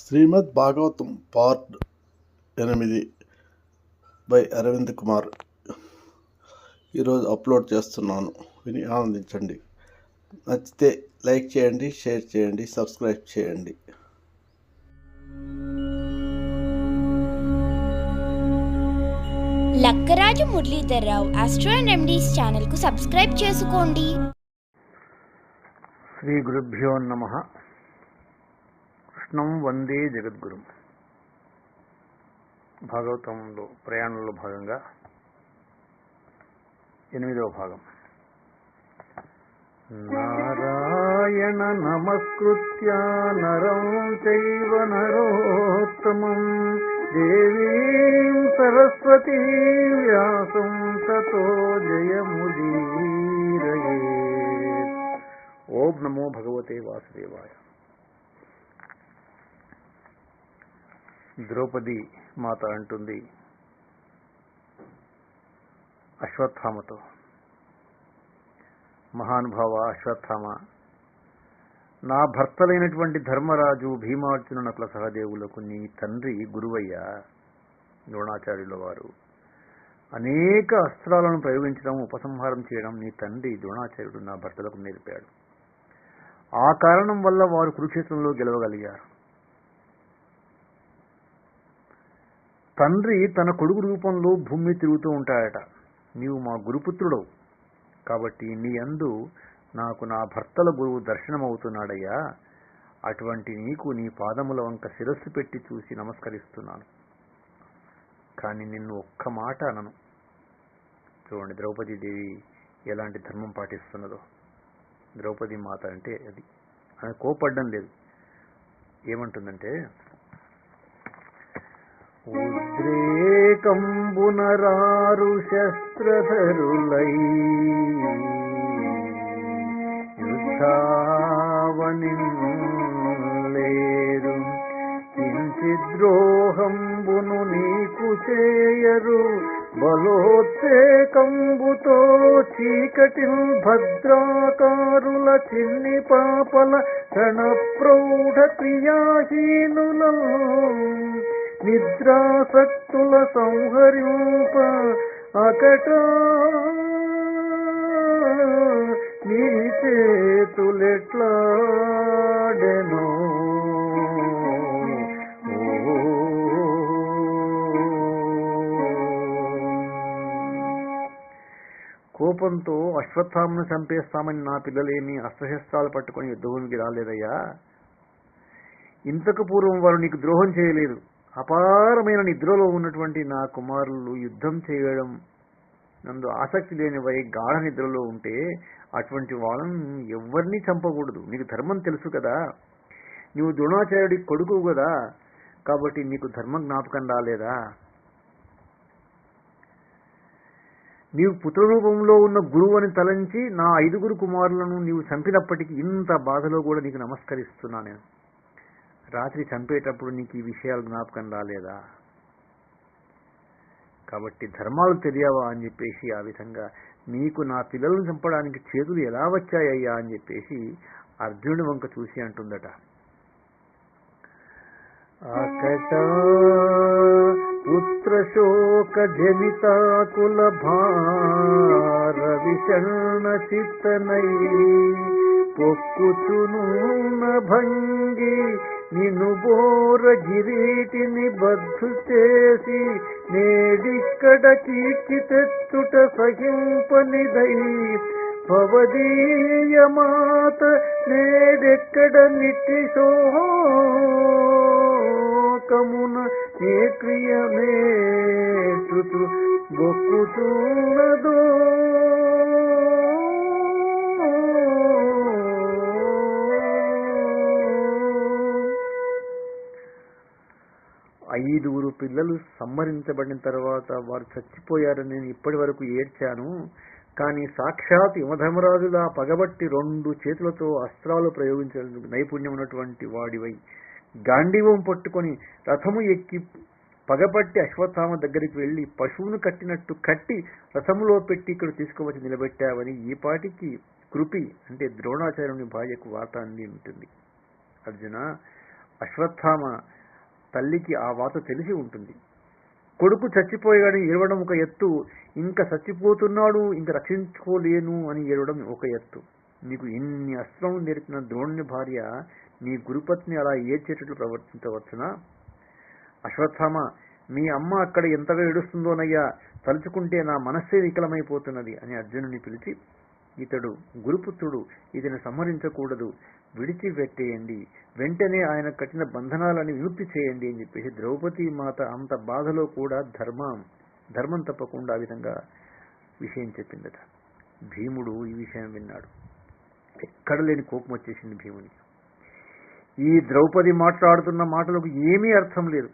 శ్రీమద్ Bhagavatam part ఎనిమిది by Arvind Kumar. ఈరోజు upload చేస్తున్నాను. విని ఆనందించండి. నచ్చితే లైక్ చేయండి షేర్ చేయండి సబ్స్క్రైబ్ చేయండి. Lakkaraju Muralidhar Rao astro and remedies ఛానల్కు సబ్స్క్రైబ్ చేసుకోండి. శ్రీ గురుభ్యో నమ. కృష్ణం వందే జగద్గురు. భాగవతంలో ప్రయాణంలో భాగంగా ఎనిమిదవ భాగం. నారాయణ నమస్కృత్య నరం చైవ నరోత్తమం. దేవీం సరస్వతీ వ్యాసం తతో జయముదీరయే. ఓం నమో భగవతే వాసుదేవాయ. ద్రౌపది మాత అంటుంది. అశ్వత్థామతో. మహానుభావ అశ్వత్థామ నా భర్తలైనటువంటి ధర్మరాజు భీమార్జును నకుల సహదేవులకు నీ తండ్రి గురువయ్య ద్రోణాచార్యుల వారు. అనేక అస్త్రాలను ప్రయోగించడం ఉపసంహారం చేయడం నీ తండ్రి ద్రోణాచార్యుడు నా భర్తలకు నేర్పాడు. ఆ కారణం వల్ల వారు కురుక్షేత్రంలో గెలవగలిగారు. తండ్రి తన కొడుకు రూపంలో భూమి తిరుగుతూ ఉంటాడట. నీవు మా గురుపుత్రుడవు. కాబట్టి నీ అందు నాకు నా భర్తల గురువు దర్శనమవుతున్నాడయ్యా. అటువంటి నీకు నీ పాదముల వంక శిరస్సు పెట్టి చూసి నమస్కరిస్తున్నాను. కానీ నిన్ను ఒక్క మాట అనను. చూడండి ద్రౌపదీదేవి ఎలాంటి ధర్మం పాటిస్తున్నదో. ద్రౌపది మాత అంటే అది. ఆమె కోపడ్డం లేదు. ఏమంటుందంటే ఉద్రేకంబునరారు శస్త్రధరులై యుద్ధావని లేరు కించిద్రోహంబును నీకు చేయరు. బలోత్తేకంబుతో చీకటి భద్రాకారుల చిన్ని పాపల క్షణ ప్రౌఢ క్రియాహీనులం. నిద్రాసక్తుల సంహరింప అకట నీ చేతులెట్లాడెను? కోపంతో అశ్వత్థామను చంపేస్తామని నా పిల్లలేమి అస్త్రశస్త్రాలు పట్టుకొని యుద్ధభూమికి రాలేదయ్యా. ఇంతకు పూర్వం వారు నీకు ద్రోహం చేయలేదు. అపారమైన నిద్రలో ఉన్నటువంటి నా కుమారులు యుద్ధం చేయడం నందు ఆసక్తి లేని వై గాఢ నిద్రలో ఉంటే అటువంటి వాళ్ళని ఎవరిని చంపకూడదు. నీకు ధర్మం తెలుసు కదా. నీవు ద్రోణాచార్యుడి కొడుకు కదా. కాబట్టి నీకు ధర్మం జ్ఞాపకం రాలేదా? నీవు పుత్రరూపంలో ఉన్న గురువు అని తలంచి నా ఐదుగురు కుమారులను నీవు చంపినప్పటికీ ఇంత బాధలో కూడా నీకు నమస్కరిస్తున్నా నేను. రాత్రి చంపేటప్పుడు నీకు ఈ విషయాలు జ్ఞాపకం రాలేదా? కాబట్టి ధర్మాలు తెలియవా అని చెప్పేసి ఆ విధంగా నీకు నా పిల్లలను చంపడానికి చేతులు ఎలా వచ్చాయ్యా అని చెప్పేసి అర్జునుడి వంక చూసి అంటుందట. అకట పుత్రశోక జనితాకుల భార విషణ చిత్తనై పొక్కుచును భంగి నిను బోర గిరీటిని బద్దు చేసి నేడిక్కడ కీర్తి తెచ్చుట సహింపనిదై. భవదీయ మాత నేడెక్కడ నిట్టి శోకమున ఏ క్రియమే శృతు ఐదుగురు పిల్లలు సంహరించబడిన తర్వాత వారు చచ్చిపోయారని నేను ఇప్పటి వరకు ఏడ్చాను. కానీ సాక్షాత్ యమధర్మరాజులా పగబట్టి రెండు చేతులతో అస్త్రాలు ప్రయోగించడానికి నైపుణ్యం ఉన్నటువంటి వాడివై. గాంధీవం పట్టుకొని రథము ఎక్కి పగబట్టి అశ్వత్థామ దగ్గరికి వెళ్ళి పశువును కట్టినట్టు కట్టి రథములో పెట్టి ఇక్కడ తీసుకువచ్చి నిలబెట్టావని ఈ పాటికి కృపి అంటే ద్రోణాచార్యుని భార్యకు వార్త అంది ఉంటుంది. అర్జున అశ్వత్థామ తల్లికి ఆ వాత తెలిసి ఉంటుంది. కొడుకు చచ్చిపోయాడని ఏడవడం ఒక ఎత్తు. ఇంకా చచ్చిపోతున్నాడు ఇంకా రక్షించుకోలేను అని ఏడవడం ఒక ఎత్తు. నీకు ఎన్ని అస్త్రం నేర్పిన ద్రోణుని భార్య నీ గురుపత్ని అలా ఏడ్చేటట్లు ప్రవర్తించవచ్చునా? అశ్వత్థామ మీ అమ్మ అక్కడ ఎంతగా ఏడుస్తుందోనయ్యా తలుచుకుంటే నా మనస్సే వికలమైపోతున్నది అని అర్జునుని పిలిచి ఇతడు గురుపుత్రుడు ఇతను సంహరించకూడదు. విడిచిపెట్టేయండి వెంటనే ఆయన కఠిన బంధనాలని విముక్తి చేయండి అని చెప్పేసి ద్రౌపది మాత అంత బాధలో కూడా ధర్మం ధర్మం తప్పకుండా ఆ విధంగా విషయం చెప్పిందట. భీముడు ఈ విషయం విన్నాడు. ఎక్కడ లేని కోపం వచ్చేసింది భీమునికి. ఈ ద్రౌపది మాట్లాడుతున్న మాటలకు ఏమీ అర్థం లేదు.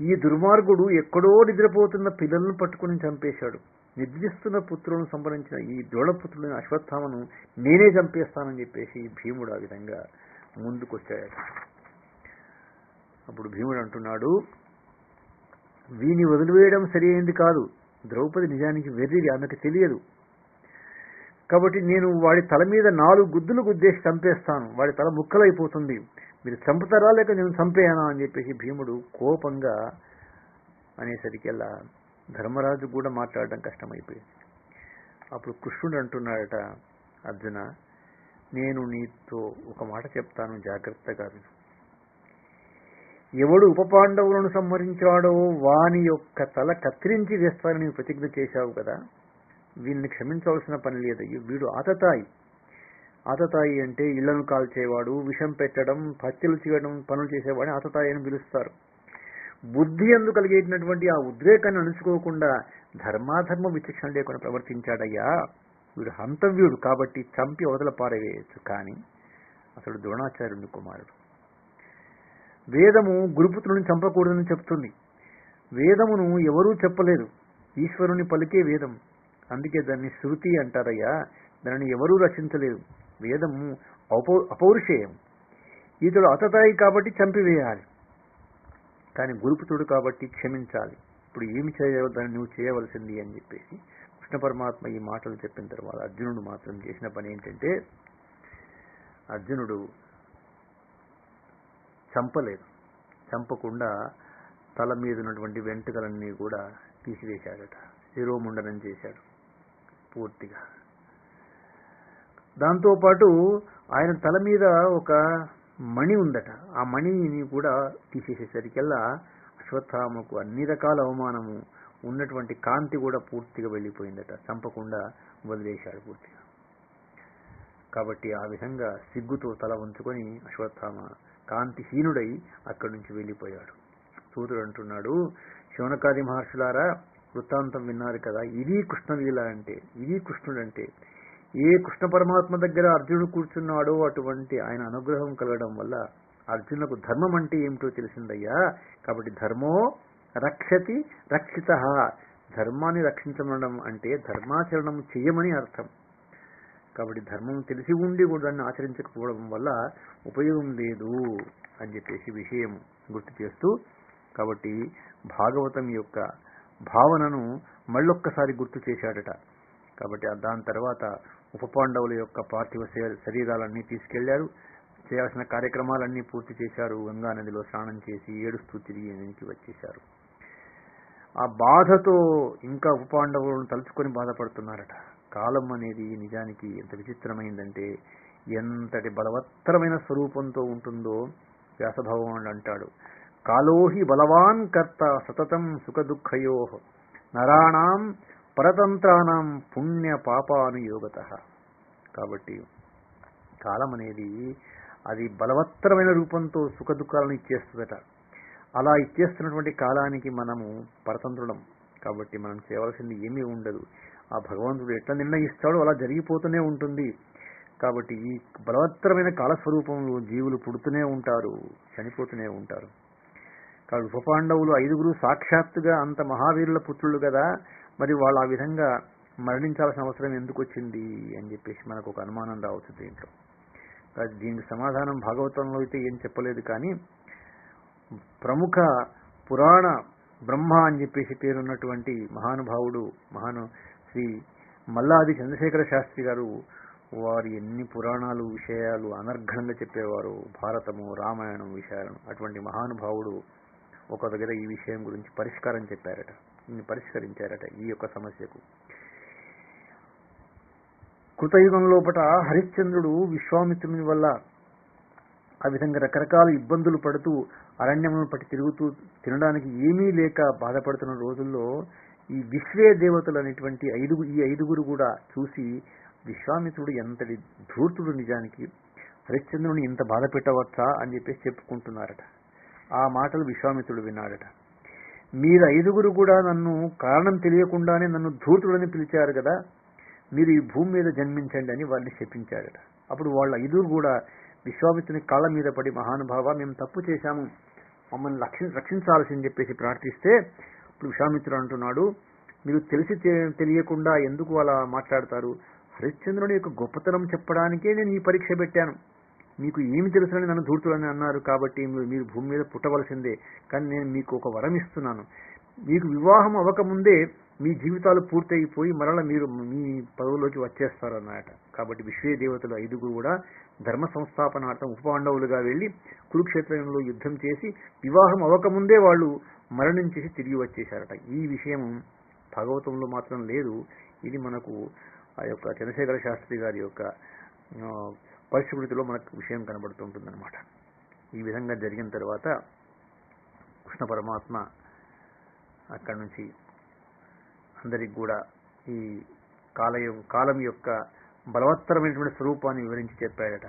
ఈ దుర్మార్గుడు ఎక్కడో నిద్రపోతున్న పిల్లలను పట్టుకుని చంపేశాడు. నిద్రిస్తున్న పుత్రులను సంబరించిన ఈ ద్రోణపుత్రుడైన అశ్వత్థామను నేనే చంపేస్తానని చెప్పేసి భీముడు ఆ విధంగా ముందుకొచ్చాడు అప్పుడు భీముడు అంటున్నాడు వీని వదిలివేయడం సరి అయింది కాదు. ద్రౌపది నిజానికి వెర్రిది ఆమెకు తెలియదు. కాబట్టి నేను వాడి తల మీద నాలుగు గుద్దులు గుద్దేసి చంపేస్తాను. వాడి తల ముక్కలైపోతుంది. మీరు చంపుతారా లేక నేను చంపేయానా? అని చెప్పేసి భీముడు కోపంగా అనేసరికెల్లా ధర్మరాజు కూడా మాట్లాడడం కష్టమైపోయింది. అప్పుడు కృష్ణుడు అంటున్నాడట అర్జున నేను నీతో ఒక మాట చెప్తాను జాగ్రత్తగా విను. ఎవడు ఉప పాండవులను సంహరించాడో వాని యొక్క తల కత్తిరించి వేస్తానని నీవు ప్రతిజ్ఞ చేశావు కదా? వీళ్ళని క్షమించవలసిన పని లేదు వీడు ఆతతాయి. ఆతతాయి అంటే ఇళ్ళను కాల్చేవాడు విషం పెట్టడం హత్యలు చేయడం పనులు చేసేవాడిని ఆతతాయి అని పిలుస్తారు. బుద్ధి ఎందు కలిగేటటువంటి ఆ ఉద్రేకాన్ని అణుచుకోకుండా ధర్మాధర్మ విచక్షణ లేకుండా ప్రవర్తించాడయ్యా. వీడు హంతవ్యుడు కాబట్టి చంపి అవతల పారవేయచ్చు కానీ అసలు ద్రోణాచార్యుని కుమారుడు. వేదము గురుపుత్రుని చంపకూడదని చెప్తుంది. వేదమును ఎవరూ చెప్పలేదు. ఈశ్వరుని పలికే వేదం. అందుకే దాన్ని శృతి అంటారయ్యా. దానిని ఎవరూ రచించలేదు. వేదము అపౌ అపౌరుషేయం. ఇతడు అతతాయి కాబట్టి చంపివేయాలి. కానీ గురుపుతుడు కాబట్టి క్షమించాలి. ఇప్పుడు ఏమి చేయవద్దని నువ్వు చేయవలసింది అని చెప్పేసి కృష్ణ పరమాత్మ ఈ మాటలు చెప్పిన తర్వాత అర్జునుడు మాత్రం చేసిన పని ఏంటంటే అర్జునుడు చంపలేదు. చంపకుండా తల మీద ఉన్నటువంటి వెంట్రుకలన్నీ కూడా తీసివేశాడట. శిరోముండనం చేశాడు పూర్తిగా. దాంతోపాటు ఆయన తల మీద ఒక మణి ఉందట. ఆ మణిని కూడా తీసేసేసరికల్లా అశ్వత్థామకు అన్ని రకాల అవమానము ఉన్నటువంటి కాంతి కూడా పూర్తిగా వెళ్ళిపోయిందట. చంపకుండా వదిలేశాడు పూర్తిగా. కాబట్టి ఆ విధంగా సిగ్గుతో తల ఉంచుకొని అశ్వత్థామ కాంతిహీనుడై అక్కడి నుంచి వెళ్ళిపోయాడు. సూర్యుడు అంటున్నాడు శివనకాది మహర్షులారా వృత్తాంతం విన్నారు కదా ఇది కృష్ణలీల అంటే ఇది కృష్ణుడు అంటే ఏ కృష్ణ పరమాత్మ దగ్గర అర్జునుడు కూర్చున్నాడో అటువంటి ఆయన అనుగ్రహం కలగడం వల్ల అర్జునులకు ధర్మం అంటే ఏమిటో తెలిసిందయ్యా. కాబట్టి ధర్మో రక్షతి రక్షిత. ధర్మాన్ని రక్షించడం అంటే ధర్మాచరణం చేయమని అర్థం. కాబట్టి ధర్మం తెలిసి ఉండి కూడా దాన్ని ఆచరించకపోవడం వల్ల ఉపయోగం లేదు అని చెప్పేసి విషయం గుర్తు చేస్తూ కాబట్టి భాగవతం యొక్క భావనను మళ్ళొక్కసారి గుర్తు చేశాడట. కాబట్టి దాని తర్వాత ఉప పాండవుల యొక్క పార్థివ శరీ- శరీరాలన్నీ తీసుకెళ్ళారు. చేయాల్సిన కార్యక్రమాలన్నీ పూర్తి చేశారు. గంగా నదిలో స్నానం చేసి ఏడుస్తూ తిరిగి ఇంటికి వచ్చేశారు. ఆ బాధతో ఇంకా ఉప పాండవులను తలుచుకొని బాధపడుతున్నారట. కాలం అనేది నిజానికి ఎంత విచిత్రమైందంటే ఎంతటి బలవత్తరమైన స్వరూపంతో ఉంటుందో వ్యాసభగవానుడు అంటాడు. కాలోహి బలవాన్ కర్త సతతం సుఖ దుఃఖయో నరాణం పరతంత్రానం పుణ్య పాపానుయోగత. కాబట్టి కాలం అనేది అది బలవత్తరమైన రూపంతో సుఖ దుఃఖాలను ఇచ్చేస్తుందట. అలా ఇచ్చేస్తున్నటువంటి కాలానికి మనము పరతంత్రులం. కాబట్టి మనం చేయవలసింది ఏమీ ఉండదు. ఆ భగవంతుడు ఎట్లా నిర్ణయిస్తాడో అలా జరిగిపోతూనే ఉంటుంది. కాబట్టి ఈ బలవత్తరమైన కాలస్వరూపంలో జీవులు పుడుతూనే ఉంటారు చనిపోతూనే ఉంటారు. కాబట్టి ఉపపాండవులు ఐదుగురు సాక్షాత్తుగా అంత మహావీరుల పుత్రులు కదా. మరి వాళ్ళు ఆ విధంగా మరణించాల్సిన అవసరం ఎందుకు వచ్చింది అని చెప్పేసి మనకు ఒక అనుమానం రావచ్చు దీంట్లో. దీనికి సమాధానం భాగవతంలో అయితే ఏం చెప్పలేదు కానీ ప్రముఖ పురాణ బ్రహ్మ అని చెప్పేసి పేరున్నటువంటి మహానుభావుడు మహాను శ్రీ మల్లాది చంద్రశేఖర శాస్త్రి గారు వారు ఎన్ని పురాణాలు విషయాలు అనర్ఘంగా చెప్పేవారు. భారతము రామాయణం విషయాలను అటువంటి మహానుభావుడు ఒక దగ్గర ఈ విషయం గురించి పరిష్కారం చెప్పారట. పరిష్కరించారట ఈ యొక్క సమస్యకు. కృతయుగం లోపట హరిశ్చంద్రుడు విశ్వామిత్రుని వల్ల ఆ విధంగా రకరకాల ఇబ్బందులు పడుతూ అరణ్యములను పట్టి తిరుగుతూ తినడానికి ఏమీ లేక బాధపడుతున్న రోజుల్లో ఈ విశ్వే దేవతలు అనేటువంటి ఐదుగు ఈ ఐదుగురు కూడా చూసి విశ్వామిత్రుడు ఎంతటి ధూర్తుడు నిజానికి హరిశ్చంద్రుని ఇంత బాధ పెట్టవచ్చా అని చెప్పేసి చెప్పుకుంటున్నారట. ఆ మాటలు విశ్వామిత్రుడు విన్నాడట. మీరు ఐదుగురు కూడా నన్ను కారణం తెలియకుండానే నన్ను ధూర్తుడని పిలిచారు కదా మీరు ఈ భూమి మీద జన్మించండి అని వాళ్ళని శపించాడట అప్పుడు వాళ్ళ ఐదుగురు కూడా విశ్వామిత్రుని కాళ్ళ మీద పడి మహానుభావ మేము తప్పు చేశాము. మమ్మల్ని రక్షి రక్షించాల్సింది చెప్పేసి ప్రార్థిస్తే ఇప్పుడు విశ్వామిత్రుడు అంటున్నాడు మీరు తెలిసి తె- తెలియకుండా ఎందుకు అలా మాట్లాడతారు? హరిశ్చంద్రుని యొక్క గొప్పతనం చెప్పడానికే నేను ఈ పరీక్ష పెట్టాను. మీకు ఏమి తెలుసని నన్ను ధూర్తులని అన్నారు కాబట్టి మీరు మీరు భూమి మీద పుట్టవలసిందే. కానీ నేను మీకు ఒక వరం ఇస్తున్నాను. మీకు వివాహం అవ్వకముందే మీ జీవితాలు పూర్తయిపోయి మరల మీరు మీ పదవులోకి వచ్చేస్తారు అన్నమాట కాబట్టి విశ్వే దేవతలు ఐదుగురు కూడా ధర్మ సంస్థాపనార్థం ఉపపాండవులుగా వెళ్ళి కురుక్షేత్రంలో యుద్ధం చేసి వివాహం అవ్వకముందే వాళ్ళు మరణించేసి తిరిగి వచ్చేశారట. ఈ విషయం భాగవతంలో మాత్రం లేదు. ఇది మనకు ఆ యొక్క చంద్రశేఖర శాస్త్రి గారి యొక్క పరిశుభృతిలో పరిశుభ్రతిలో మనకు విషయం కనబడుతుంటుందన్నమాట. ఈ విధంగా జరిగిన తర్వాత కృష్ణ పరమాత్మ అక్కడి నుంచి అందరికి కూడా ఈ కాలయం కాలం యొక్క బలవత్తరమైనటువంటి స్వరూపాన్ని వివరించి చెప్పాడట.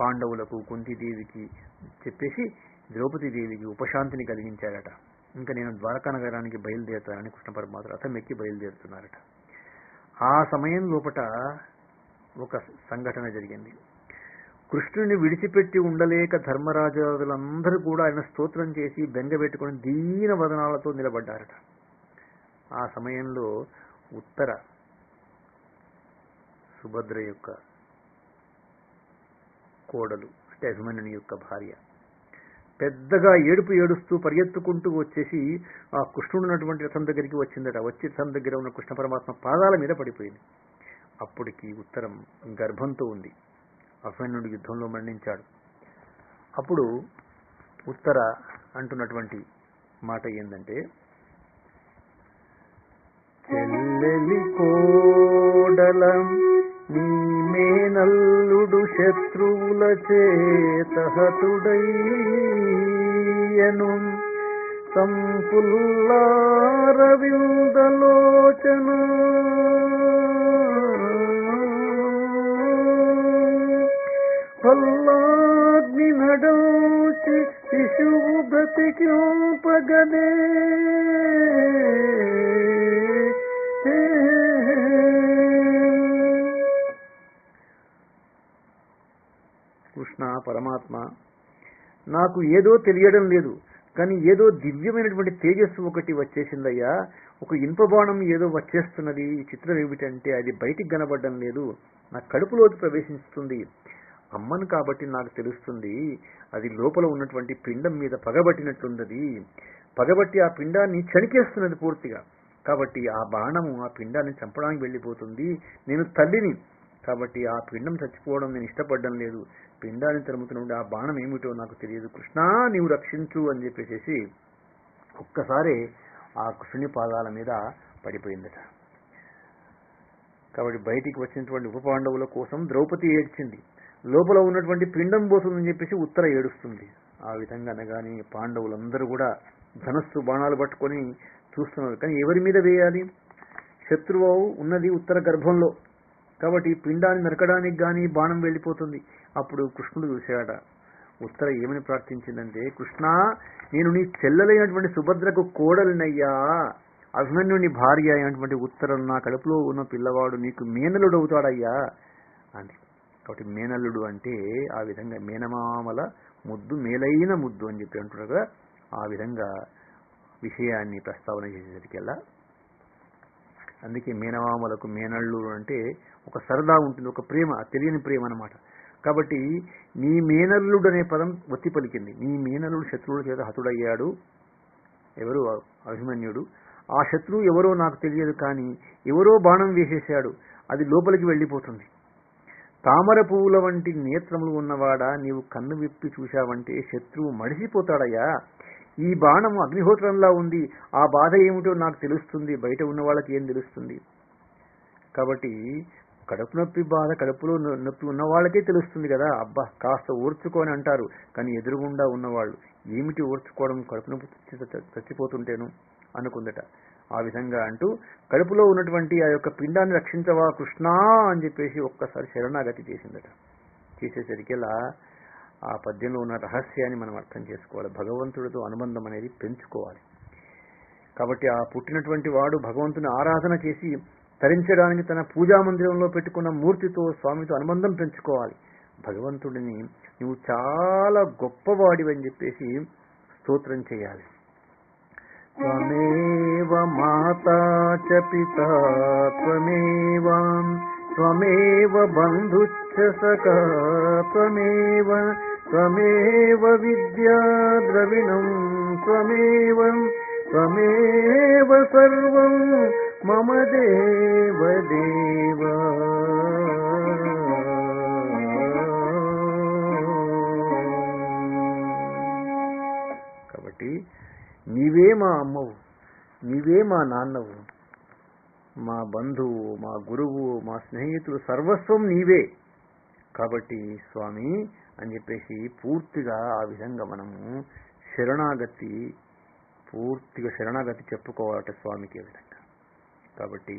పాండవులకు కుంతిదేవికి చెప్పేసి ద్రౌపదీదేవికి ఉపశాంతిని కలిగించాడట. ఇంకా నేను ద్వారకా నగరానికి బయలుదేరుతానని కృష్ణ పరమాత్మ రథం ఎక్కి బయలుదేరుతున్నారట. ఆ సమయం లోపట ఒక సంఘటన జరిగింది. కృష్ణుని విడిచిపెట్టి ఉండలేక ధర్మరాజులందరూ కూడా ఆయన స్తోత్రం చేసి బెంగబెట్టుకుని దీన వదనాలతో నిలబడ్డారట. ఆ సమయంలో ఉత్తర సుభద్ర యొక్క కోడలు అంటే అభిమన్యుని యొక్క భార్య పెద్దగా ఏడుపు ఏడుస్తూ పరిగెత్తుకుంటూ వచ్చేసి ఆ కృష్ణుడు ఉన్నటువంటి రథం దగ్గరికి వచ్చిందట. వచ్చి రథం దగ్గర ఉన్న కృష్ణ పరమాత్మ పాదాల మీద పడిపోయింది. అప్పటికి ఉత్తరం గర్భంతో ఉంది. అభిమన్యుడు యుద్ధంలో మరణించాడు. అప్పుడు ఉత్తర అంటున్నటువంటి మాట ఏంటంటే చెల్లెలి కోడలం నీ శత్రువుల చేత హతుడయ్యను. పల్లాగ్ని నడౌచి శిశువు బ్రతికింపగదే కృష్ణ పరమాత్మ నాకు ఏదో తెలియడం లేదు కానీ ఏదో దివ్యమైనటువంటి తేజస్సు ఒకటి వచ్చేసిందయ్యా. ఒక ఇనుప బాణం ఏదో వచ్చేస్తున్నది. ఈ చిత్రం ఏమిటంటే అది బయటికి కనబడడం లేదు. నా కడుపులోకి ప్రవేశిస్తుంది. అమ్మను కాబట్టి నాకు తెలుస్తుంది అది లోపల ఉన్నటువంటి పిండం మీద పగబట్టినట్లున్నది పగబట్టి ఆ పిండాన్ని చనికేస్తున్నది పూర్తిగా. కాబట్టి ఆ బాణము ఆ పిండాన్ని చంపడానికి వెళ్ళిపోతుంది. నేను తల్లిని. కాబట్టి ఆ పిండం చచ్చిపోవడం నేను ఇష్టపడడం లేదు. పిండాన్ని తరుముతున్నప్పుడు ఆ బాణం ఏమిటో నాకు తెలియదు. కృష్ణా నీవు రక్షించు అని చెప్పేసి ఒక్కసారి ఆ కృష్ణుని పాదాల మీద పడిపోయిందట. కాబట్టి బయటికి వచ్చినటువంటి ఉప పాండవుల కోసం ద్రౌపది ఏడ్చింది. లోపల ఉన్నటువంటి పిండం పోతుందని చెప్పేసి ఉత్తర ఏడుస్తుంది. ఆ విధంగా అనగానే పాండవులందరూ కూడా ధనస్సు బాణాలు పట్టుకొని చూస్తున్నారు. కానీ ఎవరి మీద వేయాలి? శత్రువు ఉన్నది ఉత్తర గర్భంలో. కాబట్టి పిండాన్ని నరకడానికి కానీ బాణం వెళ్ళిపోతుంది. అప్పుడు కృష్ణుడు చూశాడ ఉత్తర ఏమని ప్రార్థించిందంటే కృష్ణ నేను నీ చెల్లెలైనటువంటి సుభద్రకు కోడలినయ్యా. అభిమన్యుని భార్య అయినటువంటి ఉత్తరం నా కడుపులో ఉన్న పిల్లవాడు నీకు మేనలుడవుతాడయ్యా అని కాబట్టి మేనల్లుడు అంటే ఆ విధంగా మేనమామల ముద్దు మేలైన ముద్దు అని చెప్పి అంటున్నారు కదా ఆ విధంగా విషయాన్ని ప్రస్తావన చేసేసరికెల్లా అందుకే మేనమామలకు మేనళ్ళు అంటే ఒక సరదా ఉంటుంది ఒక ప్రేమ తెలియని ప్రేమ అన్నమాట. కాబట్టి నీ మేనల్లుడు అనే పదం ఒత్తి పలికింది. నీ మేనల్లుడు శత్రువుల చేత హతుడయ్యాడు ఎవరు? అభిమన్యుడు. ఆ శత్రువు ఎవరో నాకు తెలియదు కానీ ఎవరో బాణం వేసేశాడు అది లోపలికి వెళ్ళిపోతుంది. తామర పువ్వుల వంటి నేత్రములు ఉన్నవాడా? నీవు కన్ను విప్పి చూశావంటే శత్రువు మడిసిపోతాడయ్యా. ఈ బాణము అగ్నిహోత్రంలా ఉంది. ఆ బాధ ఏమిటో నాకు తెలుస్తుంది. బయట ఉన్న వాళ్ళకి ఏం తెలుస్తుంది? కాబట్టి కడుపు నొప్పి బాధ కడుపులో నొప్పి ఉన్న వాళ్ళకే తెలుస్తుంది కదా. అబ్బా కాస్త ఓర్చుకొని అంటారు. కానీ ఎదురుగుండా ఉన్నవాళ్ళు ఏమిటి ఓర్చుకోవడం కడుపు నొప్పి చచ్చి- చచ్చిపోతుంటేను అనుకుందట. ఆ విధంగా అంటూ కడుపులో ఉన్నటువంటి ఆ యొక్క పిండాన్ని రక్షించవా కృష్ణా అని చెప్పేసి ఒక్కసారి శరణాగతి చేసిందట. చేసేసరికిలా ఆ పద్యంలో ఉన్న రహస్యాన్ని మనం అర్థం చేసుకోవాలి. భగవంతుడితో అనుబంధం అనేది పెంచుకోవాలి. కాబట్టి ఆ పుట్టినటువంటి వాడు భగవంతుని ఆరాధన చేసి తరించడానికి తన పూజా మందిరంలో పెట్టుకున్న మూర్తితో స్వామితో అనుబంధం పెంచుకోవాలి. భగవంతుడిని నువ్వు చాలా గొప్పవాడివని చెప్పేసి స్తోత్రం చేయాలి. त्वमेव माता च पिता त्वमेवाम् त्वमेव बन्धुश्च सखा त्वमेव त्वमेव विद्याद्रविणम् स्वमेव त्वमेव सर्वम् मम देव देवा మా నాన్నవు మా బంధువు మా గురువు మా స్నేహితులు సర్వస్వం నీవే. కాబట్టి స్వామి అని చెప్పేసి పూర్తిగా ఆ విధంగా మనము శరణాగతి పూర్తిగా శరణాగతి చెప్పుకోవాలట స్వామికి ఈ విధంగా. కాబట్టి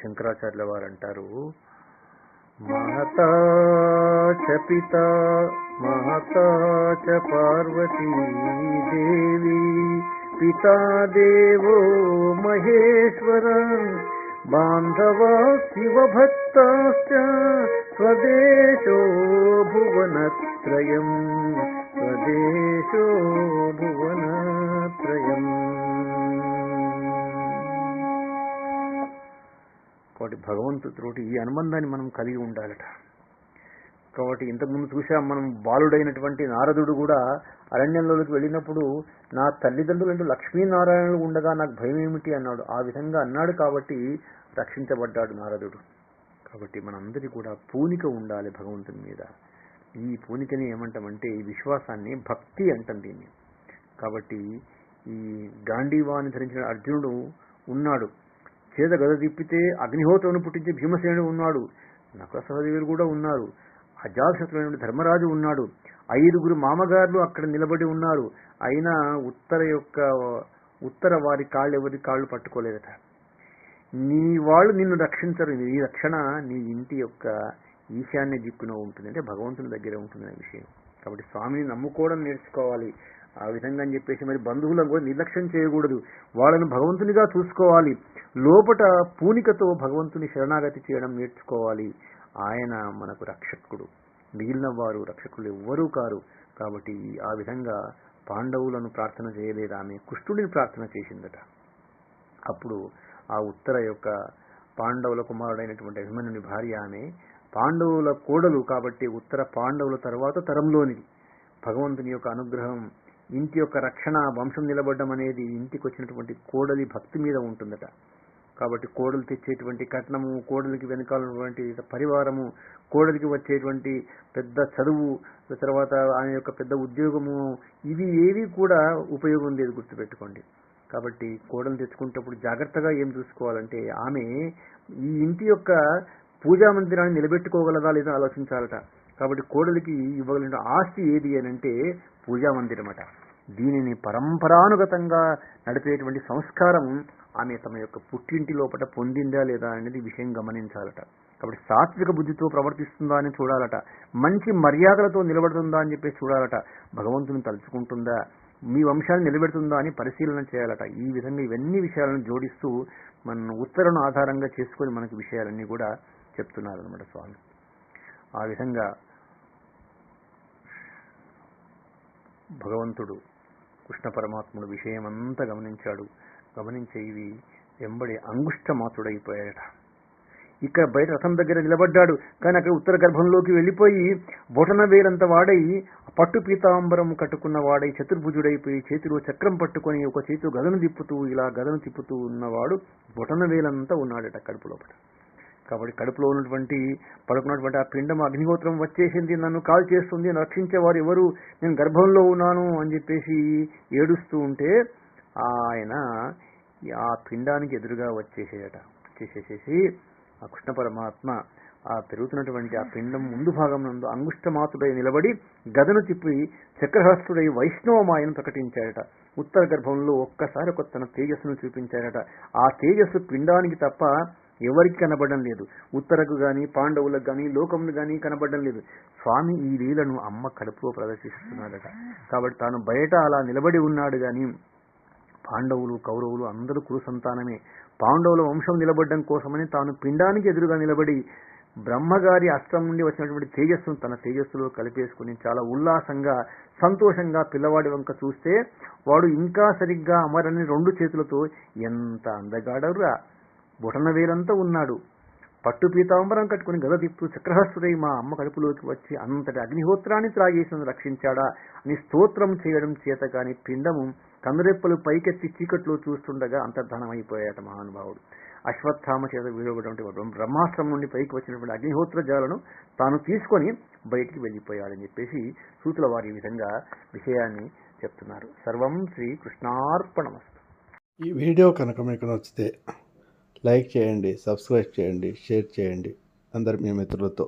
శంకరాచార్యుల వారు అంటారు మహతా చ పిత మహతా చ పార్వతీ దేవి పితా దేవో మహేశ్వర బాంధవా శివభక్తాశ్చ స్వదేశో భువనత్రయం స్వదేశో భువనత్రయం. కాబట్టి భగవంతుడితోటి ఈ అనుబంధాన్ని మనం కలిగి ఉండాలట. కాబట్టి ఇంతకుముందు చూసాం మనం బాలుడైనటువంటి నారదుడు కూడా అరణ్యంలోకి వెళ్ళినప్పుడు నా తల్లిదండ్రులంటూ లక్ష్మీనారాయణులు ఉండగా నాకు భయం ఏమిటి అన్నాడు. ఆ విధంగా అన్నాడు కాబట్టి రక్షించబడ్డాడు నారదుడు. కాబట్టి మనందరి కూడా పూనిక ఉండాలి భగవంతుని మీద. ఈ పూనికని ఏమంటామంటే ఈ విశ్వాసాన్ని భక్తి అంటాం దీన్ని. కాబట్టి ఈ గాంధీవాన్ని ధరించిన అర్జునుడు ఉన్నాడు. చేత గద తిప్పితే అగ్నిహోత్రను పుట్టించే భీమసేనుడు ఉన్నాడు. నకుల సహదేవులు కూడా ఉన్నారు. అజాతశత్రుడైన ధర్మరాజు ఉన్నాడు. ఐదుగురు మామగారులు అక్కడ నిలబడి ఉన్నారు. అయినా ఉత్తర యొక్క ఉత్తర వారి కాళ్ళు ఎవరి కాళ్ళు పట్టుకోలేదట. నీ వాళ్ళు నిన్ను రక్షించరు. నీ రక్షణ నీ ఇంటి యొక్క ఈశాన్య దిక్కున ఉంటుంది. అంటే భగవంతుని దగ్గర ఉంటుంది అనే విషయం. కాబట్టి స్వామిని నమ్ముకోవడం నేర్చుకోవాలి. ఆ విధంగా అని చెప్పేసి మరి బంధువులను కూడా నిర్లక్ష్యం చేయకూడదు. వాళ్ళను భగవంతునిగా చూసుకోవాలి. లోపట పూనికతో భగవంతుని శరణాగతి చేయడం నేర్చుకోవాలి. ఆయన మనకు రక్షకుడు. మిగిలిన వారు రక్షకులు ఎవ్వరూ కారు. కాబట్టి ఆ విధంగా పాండవులను ప్రార్థన చేయలేదు ఆమె. కుష్ఠుడిని ప్రార్థన చేసిందట. అప్పుడు ఆ ఉత్తర యొక్క పాండవుల కుమారుడైనటువంటి అభిమన్యుని భార్య ఆమె పాండవుల కోడలు కాబట్టి ఉత్తర పాండవుల తర్వాత తరంలోనిది. భగవంతుని యొక్క అనుగ్రహం ఇంటి యొక్క రక్షణ వంశం నిలబడడం అనేది ఇంటికి వచ్చినటువంటి కోడలి భక్తి మీద ఉంటుందట. కాబట్టి కోడలు తెచ్చేటువంటి కట్నము కోడలికి వెనకాల పరివారము కోడలికి వచ్చేటువంటి పెద్ద చదువు తర్వాత ఆయన యొక్క పెద్ద ఉద్యోగము ఇవి ఏవి కూడా ఉపయోగం లేదు గుర్తుపెట్టుకోండి. కాబట్టి కోడలు తెచ్చుకునేటప్పుడు జాగ్రత్తగా ఏం చూసుకోవాలంటే ఆమె ఈ ఇంటి యొక్క పూజా మందిరాన్ని నిలబెట్టుకోగలదా లేదా ఆలోచించాలట. కాబట్టి కోడలికి ఇవ్వగలిగిన ఆస్తి ఏది అని అంటే పూజా మందిరం అట దీనిని పరంపరానుగతంగా నడిపేటువంటి సంస్కారం ఆమె తమ యొక్క పుట్టింటి లోపల పొందిందా లేదా అనేది విషయం గమనించాలట. కాబట్టి సాత్విక బుద్ధితో ప్రవర్తిస్తుందా అని చూడాలట. మంచి మర్యాదలతో నిలబడుతుందా అని చెప్పేసి చూడాలట. భగవంతుని తలుచుకుంటుందా? మీ వంశాన్ని నిలబెడుతుందా అని పరిశీలన చేయాలట. ఈ విధంగా ఇవన్నీ విషయాలను జోడిస్తూ మన ఉత్తరను ఆధారంగా చేసుకొని మనకి విషయాలన్నీ కూడా చెప్తున్నారు అనమాట స్వామి. ఆ విధంగా భగవంతుడు కృష్ణ పరమాత్ముడు విషయమంతా గమనించాడు. గమనించే ఇవి వెంబడి అంగుష్టమాతుడైపోయాడట. ఇక్కడ బయట రథం దగ్గర నిలబడ్డాడు. కానీ అక్కడ ఉత్తర గర్భంలోకి వెళ్ళిపోయి బొటన వేలంత వాడై పట్టు పీతాంబరం కట్టుకున్న వాడై చతుర్భుజుడైపోయి చేతిలో చక్రం పట్టుకొని ఒక చేతిలో గదను తిప్పుతూ ఇలా గదను తిప్పుతూ ఉన్నవాడు బొటన వేలంతా ఉన్నాడట కడుపు లోపల. కాబట్టి కడుపులో ఉన్నటువంటి పడుకున్నటువంటి ఆ పిండం అగ్నిహోత్రం వచ్చేసింది నన్ను కాల్ చేస్తుంది రక్షించేవారు ఎవరు? నేను గర్భంలో ఉన్నాను అని చెప్పేసి ఏడుస్తూ ఉంటే ఆయన ఆ పిండానికి ఎదురుగా వచ్చేసేయట వచ్చేసేసేసి ఆ కృష్ణ పరమాత్మ ఆ పెరుగుతున్నటువంటి ఆ పిండం ముందు భాగం నందు అంగుష్టమాతుడై నిలబడి గదను తిప్పి చక్రహస్తుడై వైష్ణవమాయను ప్రకటించాడట. ఉత్తర గర్భంలో ఒక్కసారి ఒక తన తేజస్సును చూపించాడట. ఆ తేజస్సు పిండానికి తప్ప ఎవరికి కనబడడం లేదు. ఉత్తరకు గాని పాండవులకు గాని లోకములు గాని కనబడడం లేదు. స్వామి ఈ లీలను అమ్మ కడుపులో ప్రదర్శిస్తున్నాడట. కాబట్టి తాను బయట అలా నిలబడి ఉన్నాడు గాని పాండవులు కౌరవులు అందరూ కురు సంతానమే పాండవుల వంశం నిలబడడం కోసమని తాను పిండానికి ఎదురుగా నిలబడి బ్రహ్మగారి అస్త్రం నుండి వచ్చినటువంటి తేజస్సును తన తేజస్సులో కలిపేసుకుని చాలా ఉల్లాసంగా సంతోషంగా పిల్లవాడి వంక చూస్తే వాడు ఇంకా సరిగ్గా అమరని రెండు చేతులతో ఎంత అందగాడరురా! బుటన వేలంతా ఉన్నాడు. పట్టు పీతాంబరం కట్టుకుని గద తిప్పు చక్రహస్తుడై మా అమ్మ కడుపులోకి వచ్చి అంతటి అగ్నిహోత్రాన్ని త్రాగేసిన రక్షించాడా అని స్తోత్రం చేయడం చేత కాని పిండము కందరెప్పలు పైకెత్తి చీకట్లో చూస్తుండగా అంతర్ధానమైపోయాట మహానుభావుడు. అశ్వత్థామ చేత వీడబడినటువంటి బ్రహ్మాస్త్రం నుండి పైకి వచ్చినటువంటి అగ్నిహోత్ర జాలను తాను తీసుకొని బయటికి వెళ్ళిపోయాడని చెప్పేసి సూతుల వారి విధంగా విషయాన్ని చెప్తున్నారు. సర్వం శ్రీ కృష్ణార్పణమస్తు. ఈ వీడియో కనుక మీకు నచ్చితే లైక్ చేయండి సబ్స్క్రైబ్ చేయండి షేర్ చేయండి. అందరు మీ మిత్రులతో.